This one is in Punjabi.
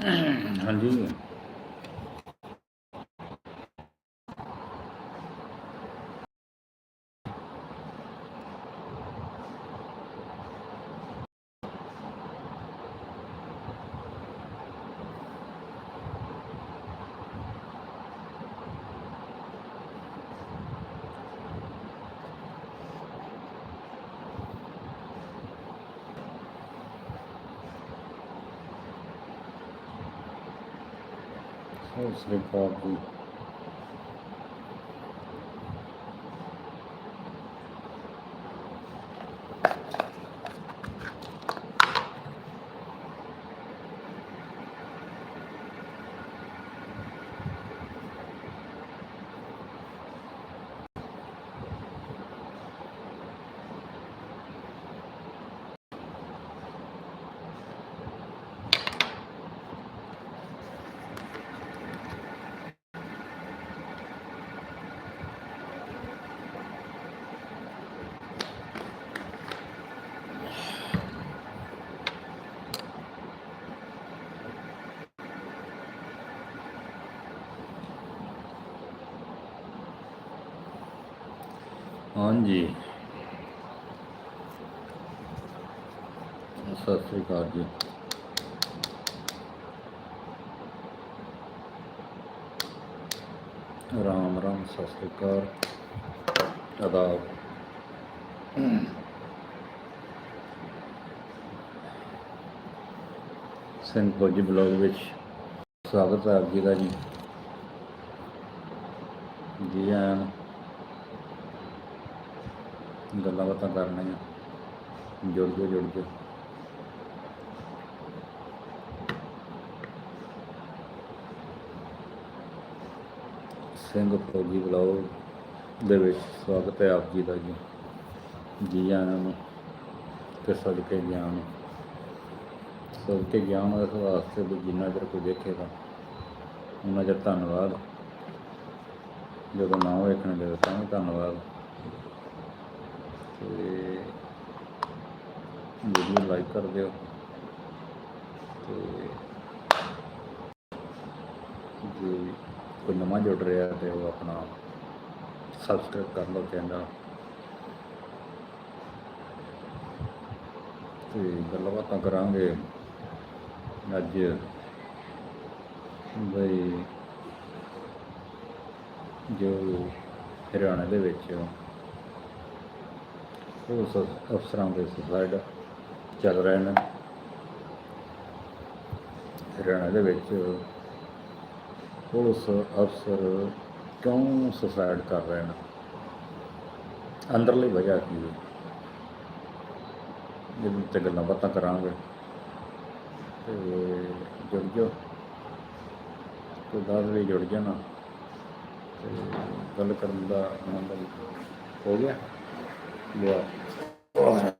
ਹਾਂਜੀ ਸਤਿ ਸ੍ਰੀ ਅਕਾਲ ਹਾਂਜੀ। ਸਤਿ ਸ੍ਰੀ ਅਕਾਲ ਜੀ। ਰਾਮ ਰਾਮ, ਸਤਿ ਸ੍ਰੀ ਅਕਾਲ। ਆਦਾਬ ਸਿੰਘ ਫੌਜੀ ਬਲੌਗ ਵਿੱਚ ਸਵਾਗਤ ਹੈ ਆਪ ਜੀ ਦਾ ਜੀ। ਜੀ ਆਇਆਂ ਨੂੰ। ਗੱਲਾਂ ਬਾਤਾਂ ਕਰਨੀਆਂ। ਜੁੜ ਜੋ ਜੁੜ ਜੋ ਸਿੰਘ ਫੌਜੀ ਬਲੌਗ ਦੇ ਵਿੱਚ ਸਵਾਗਤ ਹੈ ਆਪ ਜੀ ਦਾ ਜੀ। ਜੀ ਆਇਆਂ ਨੂੰ ਤੇ ਸਦਕੇ ਗਿਆਨ ਸਦਕੇ ਗਿਆਨ ਇਸ ਵਾਸਤੇ ਵੀ ਜਿੰਨਾ ਚਿਰ ਕੋਈ ਦੇਖੇਗਾ, ਉਹਨਾਂ ਚਿਰ ਧੰਨਵਾਦ। ਜਦੋਂ ਨਾ ਵੇਖਣਗੇ ਤਾਂ ਧੰਨਵਾਦ। ਤੇ ਵੀਡੀਓ ਲਾਈਕ ਕਰ ਦਿਓ ਤੇ ਜੇ ਕੋਈ ਨਵਾਂ ਜੁੜ ਰਿਹਾ ਤੇ ਉਹ ਆਪਣਾ ਸਬਸਕ੍ਰਾਈਬ ਕਰ ਲਓ ਚੈਨਲ। ਤੇ ਗੱਲਾਂ ਬਾਤਾਂ ਕਰਾਂਗੇ ਅੱਜ। ਬਈ ਜੋ ਹਰਿਆਣਾ ਦੇ ਵਿੱਚ ਉਸ ਅਫਸਰਾਂ ਦੇ ਸੁਸਾਇਡ ਚੱਲ ਰਹੇ ਨੇ। ਹਰਿਆਣਾ ਦੇ ਵਿੱਚ ਪੁਲਿਸ ਅਫਸਰ ਕਿਉਂ ਸੁਸਾਇਡ ਕਰ ਰਹੇ ਨੇ? ਅੰਦਰਲੀ ਵਜ੍ਹਾ ਕੀ ਹੈ? ਜਿਹਦੇ ਤੇ ਗੱਲਾਂ ਬਾਤਾਂ ਕਰਾਂਗੇ। ਤੇ ਜੁੜ ਜੋ ਕੋਈ ਗੱਲ ਲਈ ਜੁੜ ਜਾਣਾ। ਤੇ ਗੱਲ ਕਰਨ ਦਾ ਆਨੰਦ ਹੋ ਗਿਆ। Yeah.